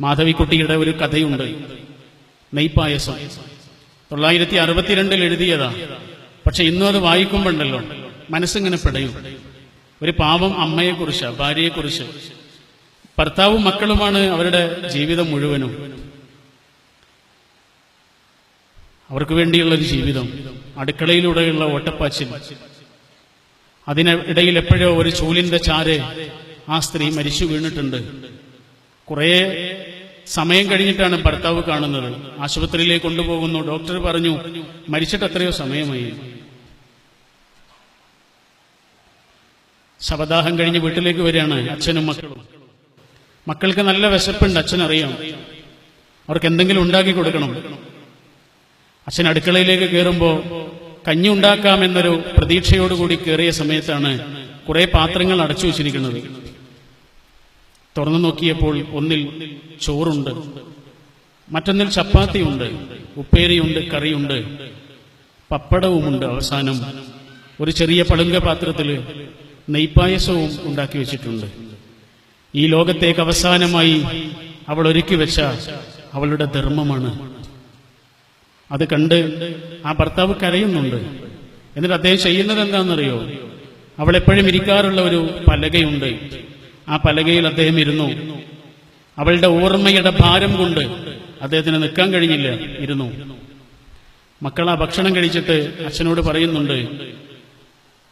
മാധവിക്കുട്ടിയുടെ ഒരു കഥയുണ്ട്. നെയ്പായസം. തൊള്ളായിരത്തി അറുപത്തിരണ്ടിൽ എഴുതിയതാ. പക്ഷെ ഇന്നും അത് വായിക്കുമ്പോണ്ടല്ലോ. മനസ്സിങ്ങനെ പെടയും. ഒരു പാവം അമ്മയെക്കുറിച്ച് ഭാര്യയെക്കുറിച്ച്. ഭർത്താവും മക്കളുമാണ് അവരുടെ ജീവിതം മുഴുവനും. അവർക്ക് വേണ്ടിയുള്ള ഒരു ജീവിതം. അടുക്കളയിലൂടെയുള്ള ഓട്ടപ്പാച്ചിൽ. അതിനിടയിൽ എപ്പോഴോ ഒരു ചൂലിന്റെ ചാര് ആ സ്ത്രീ മരിച്ചു വീണിട്ടുണ്ട്. കുറേ സമയം കഴിഞ്ഞിട്ടാണ് ഭർത്താവ് കാണുന്നത്. ആശുപത്രിയിലേക്ക് കൊണ്ടുപോകുന്നു. ഡോക്ടർ പറഞ്ഞു മരിച്ചിട്ട് എത്രയോ സമയമായി. ശവദാഹം കഴിഞ്ഞ് വീട്ടിലേക്ക് വരികയാണ് അച്ഛനും മക്കളും. മക്കൾക്ക് നല്ല വിശപ്പുണ്ട് അച്ഛനറിയാം. അവർക്ക് എന്തെങ്കിലും ഉണ്ടാക്കി കൊടുക്കണം. അച്ഛൻ അടുക്കളയിലേക്ക് കയറുമ്പോൾ കഞ്ഞി ഉണ്ടാക്കാമെന്നൊരു പ്രതീക്ഷയോടുകൂടി കയറിയ സമയത്താണ് കുറെ പാത്രങ്ങൾ അടച്ചു വച്ചിരിക്കുന്നത്. തുറന്നു നോക്കിയപ്പോൾ ഒന്നിൽ ചോറുണ്ട്. മറ്റൊന്നിൽ ചപ്പാത്തിയുണ്ട് ഉപ്പേരിയുണ്ട് കറിയുണ്ട് പപ്പടവുമുണ്ട്. അവസാനം ഒരു ചെറിയ പളുങ്ക പാത്രത്തിൽ നെയ്പായസവും ഉണ്ടാക്കി വെച്ചിട്ടുണ്ട്. ഈ ലോകത്തേക്ക് അവസാനമായി അവൾ ഒരുക്കി വെച്ച അവളുടെ ധർമ്മമാണ്. അത് കണ്ട് ആ ഭർത്താവ് കരയുന്നുണ്ട്. എന്നിട്ട് അദ്ദേഹം ചെയ്യുന്നത് എന്താണെന്നറിയോ അവളെപ്പോഴും ഇരിക്കാറുള്ള ഒരു പലകയുണ്ട്. ആ പലകയിൽ അദ്ദേഹം ഇരുന്നു. അവളുടെ ഓർമ്മയുടെ ഭാരം കൊണ്ട് അദ്ദേഹത്തിന് നിൽക്കാൻ കഴിഞ്ഞില്ല ഇരുന്നു. മക്കൾ ആ ഭക്ഷണം കഴിച്ചിട്ട് അച്ഛനോട് പറയുന്നുണ്ട്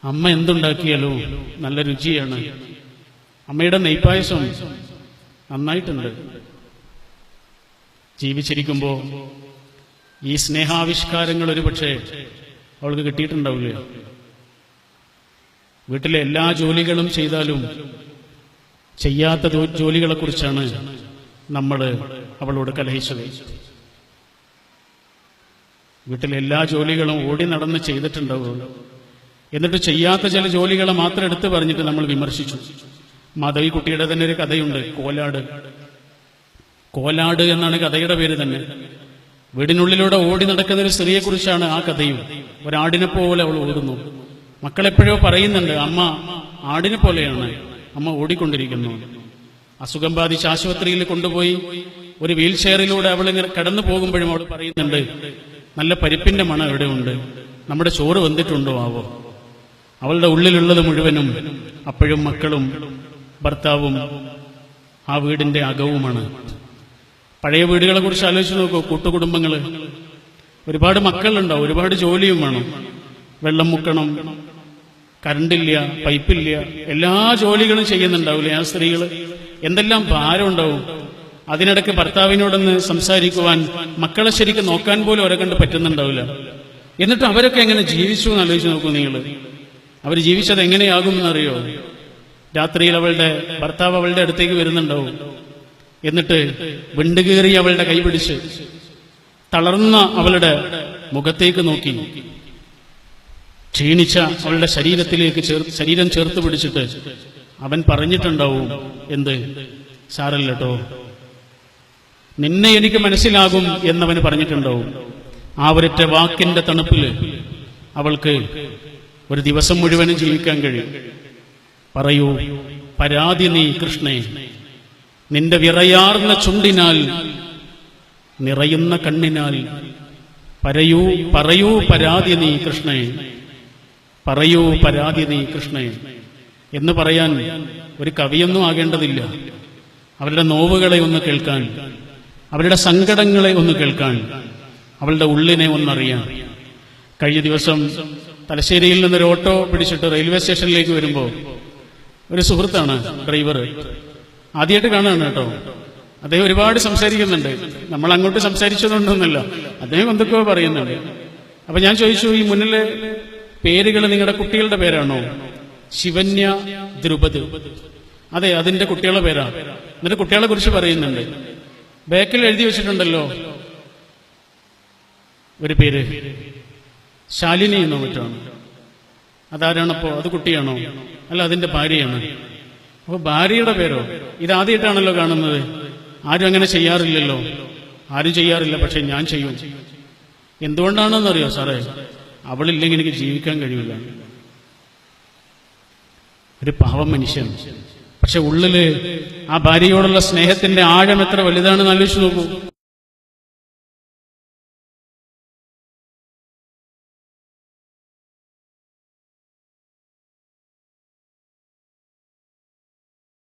അമ്മ എന്തുണ്ടാക്കിയാലോ? നല്ല രുചിയാണ്. അമ്മയുടെ നെയ്പായസം നന്നായിട്ടുണ്ട്. ജീവിച്ചിരിക്കുമ്പോ ഈ സ്നേഹാവിഷ്കാരങ്ങൾ ഒരു പക്ഷേ അവൾക്ക് കിട്ടിയിട്ടുണ്ടാവില്ല. വീട്ടിലെ എല്ലാ ജോലികളും ചെയ്താലും ചെയ്യാത്ത ജോലികളെ കുറിച്ചാണ് നമ്മൾ അവളോട് കലഹിച്ചത്. വീട്ടിലെ എല്ലാ ജോലികളും ഓടി നടന്ന് ചെയ്തിട്ടുണ്ടാവും. എന്നിട്ട് ചെയ്യാത്ത ചില ജോലികളെ മാത്രം എടുത്തു പറഞ്ഞിട്ട് നമ്മൾ വിമർശിച്ചു. മാധവി കുട്ടിയുടെ തന്നെ ഒരു കഥയുണ്ട് കോലാട്. കോലാട് എന്നാണ് കഥയുടെ പേര് തന്നെ. വീടിനുള്ളിലൂടെ ഓടി നടക്കുന്ന ഒരു സ്ത്രീയെ കുറിച്ചാണ് ആ കഥയും. ഒരാടിനെ പോലെ അവൾ ഓടുന്നു. മക്കളെപ്പോഴോ പറയുന്നുണ്ട് അമ്മ ആടിനെ പോലെയാണ്. അമ്മ ഓടിക്കൊണ്ടിരിക്കുന്നു. അസുഖം ബാധിച്ച് ആശുപത്രിയിൽ കൊണ്ടുപോയി ഒരു വീൽ ചെയറിലൂടെ അവൾ ഇങ്ങനെ കടന്നു പോകുമ്പോഴും അവൾ പറയുന്നുണ്ട് നല്ല പരിപ്പിന്റെ മണം എവിടെ ഉണ്ട്. നമ്മുടെ ചോറ് വന്നിട്ടുണ്ടോ ആവോ? അവളുടെ ഉള്ളിലുള്ളത് മുഴുവനും അപ്പോഴും മക്കളും ഭർത്താവും ആ വീടിന്റെ അകവുമാണ്. പഴയ വീടുകളെ കുറിച്ച് ആലോചിച്ച് നോക്കൂ കൂട്ടുകുടുംബങ്ങൾ. ഒരുപാട് മക്കളുണ്ടാവും ഒരുപാട് ജോലിയും വേണം. വെള്ളം മുക്കണം കറണ്ടില്ല പൈപ്പില്ല എല്ലാ ജോലികളും ചെയ്യുന്നുണ്ടാവില്ലേ ആ സ്ത്രീകൾ എന്തെല്ലാം ഭാരം ഉണ്ടാവും? അതിനിടയ്ക്ക് ഭർത്താവിനോടൊന്ന് സംസാരിക്കുവാൻ മക്കളെ ശരിക്കും നോക്കാൻ പോലും അവരെ കണ്ട് പറ്റുന്നുണ്ടാവില്ല. എന്നിട്ട് അവരൊക്കെ എങ്ങനെ ജീവിച്ചു എന്ന് ആലോചിച്ച് നോക്കൂ നിങ്ങൾ അവർ ജീവിച്ചത് എങ്ങനെയാകും എന്നറിയോ? രാത്രിയിൽ അവളുടെ ഭർത്താവ് അവളുടെ അടുത്തേക്ക് വരുന്നുണ്ടാവും. എന്നിട്ട് വിണ്ടുകീറി അവളുടെ കൈപിടിച്ച് തളർന്ന അവളുടെ മുഖത്തേക്ക് നോക്കി. ക്ഷീണിച്ച അവളുടെ ശരീരത്തിലേക്ക് ശരീരം ചേർത്ത് പിടിച്ചിട്ട് അവൻ പറഞ്ഞിട്ടുണ്ടാവും എന്ത്? സാരല്ലോ നിന്നെ എനിക്ക് മനസ്സിലാകും എന്നവന് പറഞ്ഞിട്ടുണ്ടാവും. ആ ഒരൊറ്റ വാക്കിന്റെ തണുപ്പിൽ അവൾക്ക് ഒരു ദിവസം മുഴുവനും ജീവിക്കാൻ കഴിയും. പറയൂ പരാതി നീ കൃഷ്ണേ. നിന്റെ വിറയാർന്ന ചുണ്ടിനാൽ നിറയുന്ന കണ്ണിനാൽ പറയൂ പറയൂ പരാതി നീ കൃഷ്ണേ. പറയൂ പരാതി നീ കൃഷ്ണേ എന്ന് പറയാൻ ഒരു കവിയൊന്നും ആകേണ്ടതില്ല. അവരുടെ നോവുകളെ ഒന്ന് കേൾക്കാൻ അവരുടെ സങ്കടങ്ങളെ ഒന്ന് കേൾക്കാൻ അവളുടെ ഉള്ളിനെ ഒന്നറിയാൻ. കഴിഞ്ഞ ദിവസം തലശ്ശേരിയിൽ നിന്നൊരു ഓട്ടോ പിടിച്ചിട്ട് റെയിൽവേ സ്റ്റേഷനിലേക്ക് വരുമ്പോൾ ഒരു സുഹൃത്താണ് ഡ്രൈവർ. ആദ്യമായിട്ട് കാണുകയാണ് കേട്ടോ. അദ്ദേഹം ഒരുപാട് സംസാരിക്കുന്നുണ്ട്. നമ്മൾ അങ്ങോട്ട് സംസാരിച്ചതുകൊണ്ടൊന്നുമല്ല. അദ്ദേഹം എന്തൊക്കെയോ പറയുന്നുണ്ട്. അപ്പൊ ഞാൻ ചോദിച്ചു ഈ മുന്നിലെ പേരുകൾ നിങ്ങളുടെ കുട്ടികളുടെ പേരാണോ? ശിവന്യ ദ്രുപത് അതെ അതിന്റെ കുട്ടികളുടെ പേരാ. എന്നിട്ട് കുട്ടികളെ കുറിച്ച് പറയുന്നുണ്ട്. ബാക്കിൽ എഴുതി വെച്ചിട്ടുണ്ടല്ലോ. ഒരു പേര്. ശാലിനി എന്നോ മറ്റാണ് അതാരാണപ്പോ? അത് കുട്ടിയാണോ? അല്ല അതിന്റെ ഭാര്യയാണ്. അപ്പൊ ഭാര്യയുടെ പേരോ? ഇതാദ്യമായിട്ടാണല്ലോ കാണുന്നത്. ആരും അങ്ങനെ ചെയ്യാറില്ലല്ലോ. ആരും ചെയ്യാറില്ല പക്ഷെ ഞാൻ ചെയ്യും. എന്തുകൊണ്ടാണെന്നറിയോ സാറേ? അവളില്ലെങ്കിൽ എനിക്ക് ജീവിക്കാൻ കഴിയില്ല. ഒരു പാവം മനുഷ്യൻ. പക്ഷെ ഉള്ളിൽ ആ ഭാര്യയോടുള്ള സ്നേഹത്തിന്റെ ആഴം എത്ര വലുതാണെന്ന് ആലോചിച്ച് നോക്കൂ.